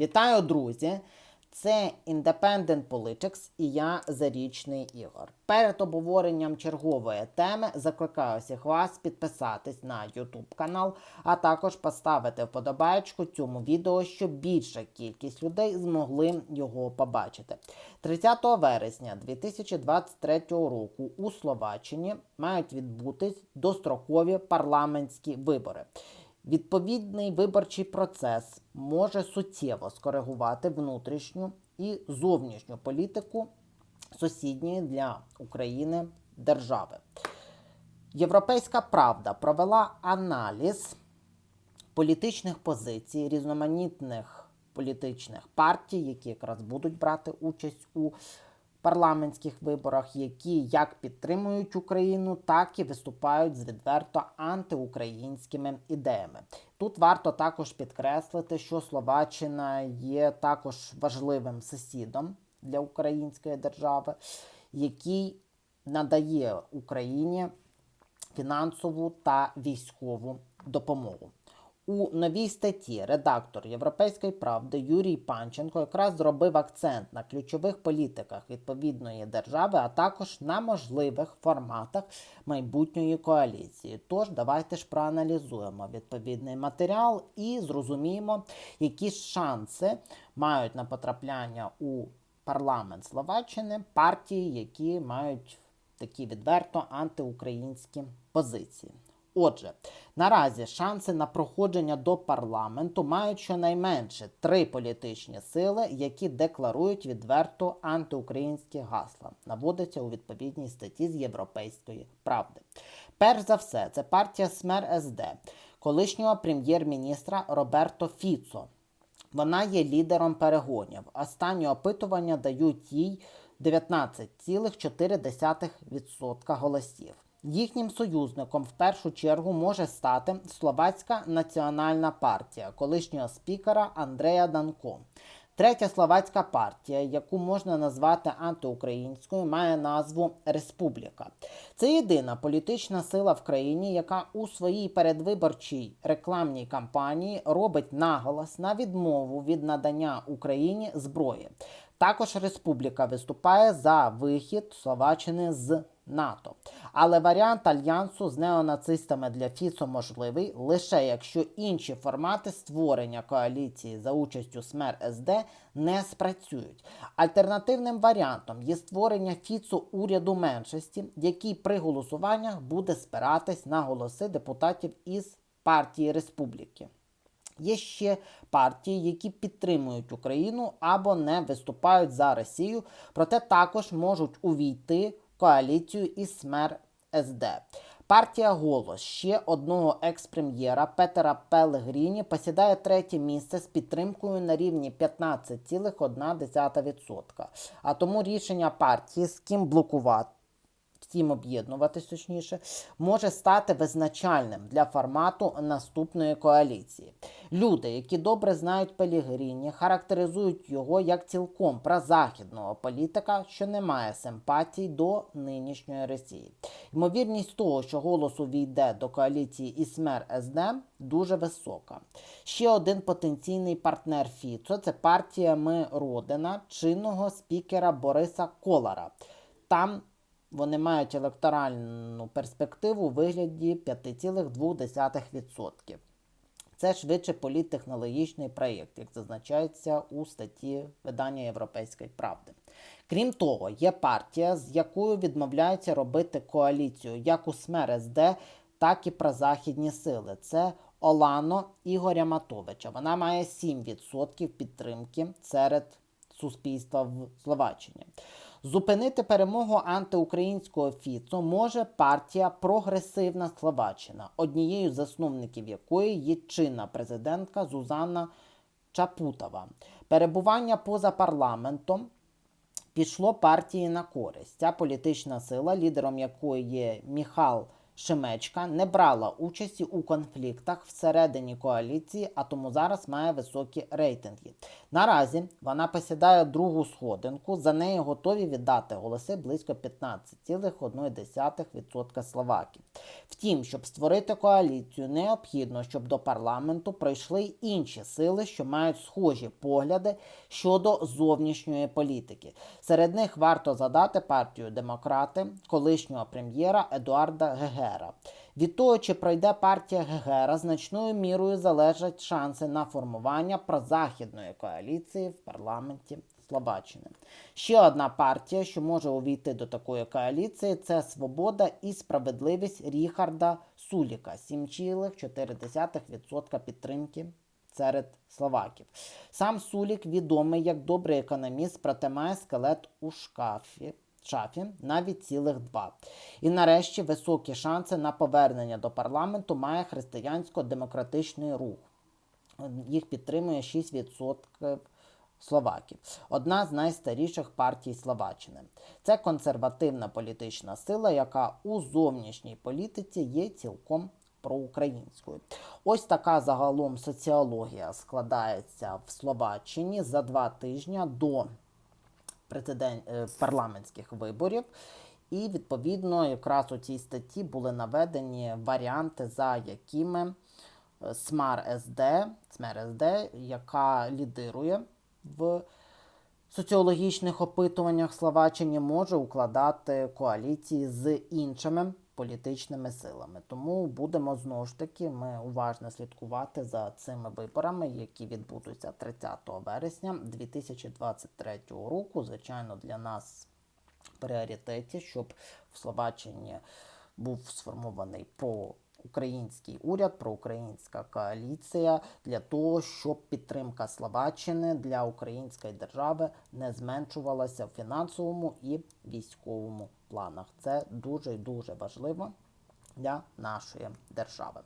Вітаю, друзі! Це Independent Politics і я Зарічний Ігор. Перед обговоренням чергової теми закликаю всіх вас підписатись на YouTube канал, а також поставити вподобайку цьому відео, щоб більша кількість людей змогли його побачити. 30 вересня 2023 року у Словаччині мають відбутись дострокові парламентські вибори. Відповідний виборчий процес може суттєво скоригувати внутрішню і зовнішню політику сусідньої для України держави. Європейська правда провела аналіз політичних позицій різноманітних політичних партій, які якраз будуть брати участь у парламентських виборах, які як підтримують Україну, так і виступають з відверто антиукраїнськими ідеями. Тут варто також підкреслити, що Словаччина є також важливим сусідом для української держави, який надає Україні фінансову та військову допомогу. У новій статті редактор Європейської правди Юрій Панченко якраз зробив акцент на ключових політиках відповідної держави, а також на можливих форматах майбутньої коаліції. Тож давайте ж проаналізуємо відповідний матеріал і зрозуміємо, які шанси мають на потрапляння у парламент Словаччини партії, які мають такі відверто антиукраїнські позиції. Отже, наразі шанси на проходження до парламенту мають щонайменше три політичні сили, які декларують відверто антиукраїнські гасла, наводиться у відповідній статті з Європейської правди. Перш за все, це партія СМЕР СД, колишнього прем'єр-міністра Роберто Фіцо. Вона є лідером перегонів. Останні опитування дають їй 19,4% голосів. Їхнім союзником в першу чергу може стати Словацька національна партія колишнього спікера Андрея Данко. Третя словацька партія, яку можна назвати антиукраїнською, має назву Республіка. Це єдина політична сила в країні, яка у своїй передвиборчій рекламній кампанії робить наголос на відмову від надання Україні зброї. Також республіка виступає за вихід Словаччини з НАТО. Але варіант альянсу з неонацистами для Фіцо можливий лише якщо інші формати створення коаліції за участю СМЕР СД не спрацюють. Альтернативним варіантом є створення Фіцо уряду меншості, який при голосуваннях буде спиратись на голоси депутатів із партії Республіки. Є ще партії, які підтримують Україну або не виступають за Росію, проте також можуть увійти коаліцію із СМЕР СД. Партія Голос ще одного екс-прем'єра Петера Пелегріні посідає третє місце з підтримкою на рівні 15,1%. А тому рішення партії з ким блокувати. Втім, об'єднуватись точніше, може стати визначальним для формату наступної коаліції. Люди, які добре знають Пелігріні, характеризують його як цілком прозахідного політика, що не має симпатій до нинішньої Росії. Ймовірність того, що голос увійде до коаліції ІСМЕР СД, дуже висока. Ще один потенційний партнер Фіцо це партія Ми Родина чинного спікера Бориса Колара. Там вони мають електоральну перспективу у вигляді 5,2%. Це швидше політтехнологічний проєкт, як зазначається у статті видання Європейської правди. Крім того, є партія, з якою відмовляються робити коаліцію як у СМЕР СД, так і прозахідні сили. Це Олано Ігоря Матовича. Вона має 7% підтримки серед суспільства в Словаччині. Зупинити перемогу антиукраїнського Фіцо може партія Прогресивна Словаччина, однією з засновників якої є чинна президентка Зузанна Чапутова. Перебування поза парламентом пішло партії на користь. Ця політична сила, лідером якої є Міхал Шемечка не брала участі у конфліктах всередині коаліції, а тому зараз має високі рейтинги. Наразі вона посідає другу сходинку. За неї готові віддати голоси близько 15,1% словаків. Втім, щоб створити коаліцію, необхідно, щоб до парламенту прийшли й інші сили, що мають схожі погляди щодо зовнішньої політики. Серед них варто задати партію демократи, колишнього прем'єра Едуарда Гегера. Від того, чи пройде партія Гегера, значною мірою залежать шанси на формування прозахідної коаліції в парламенті Словаччини. Ще одна партія, що може увійти до такої коаліції, це Свобода і справедливість Ріхарда Суліка 7,4% підтримки серед словаків. Сам Сулік відомий як добрий економіст, проте має скелет у шкафі. Шафі навіть цілих два. І нарешті високі шанси на повернення до парламенту має християнсько-демократичний рух. Їх підтримує 6% словаків. Одна з найстаріших партій Словаччини. Це консервативна політична сила, яка у зовнішній політиці є цілком проукраїнською. Ось така загалом соціологія складається в Словаччині за два тижні до е, парламентських виборів. І відповідно якраз у цій статті були наведені варіанти, за якими е, СМАР СД, СМЕР СД, яка лідирує в соціологічних опитуваннях Словаччині, може укладати коаліції з іншими політичними силами. Тому будемо знову ж таки ми уважно слідкувати за цими виборами, які відбудуться 30 вересня 2023 року. Звичайно, для нас в пріоритеті, щоб в Словаччині був сформований про. Український уряд, проукраїнська коаліція для того, щоб підтримка Словаччини для української держави не зменшувалася в фінансовому і військовому планах. Це дуже дуже важливо для нашої держави.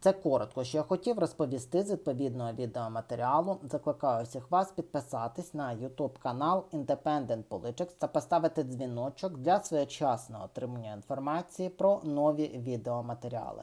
Це коротко, що я хотів розповісти з відповідного відеоматеріалу. Закликаю всіх вас підписатись на YouTube канал Independent Politics та поставити дзвіночок для своєчасного отримання інформації про нові відеоматеріали.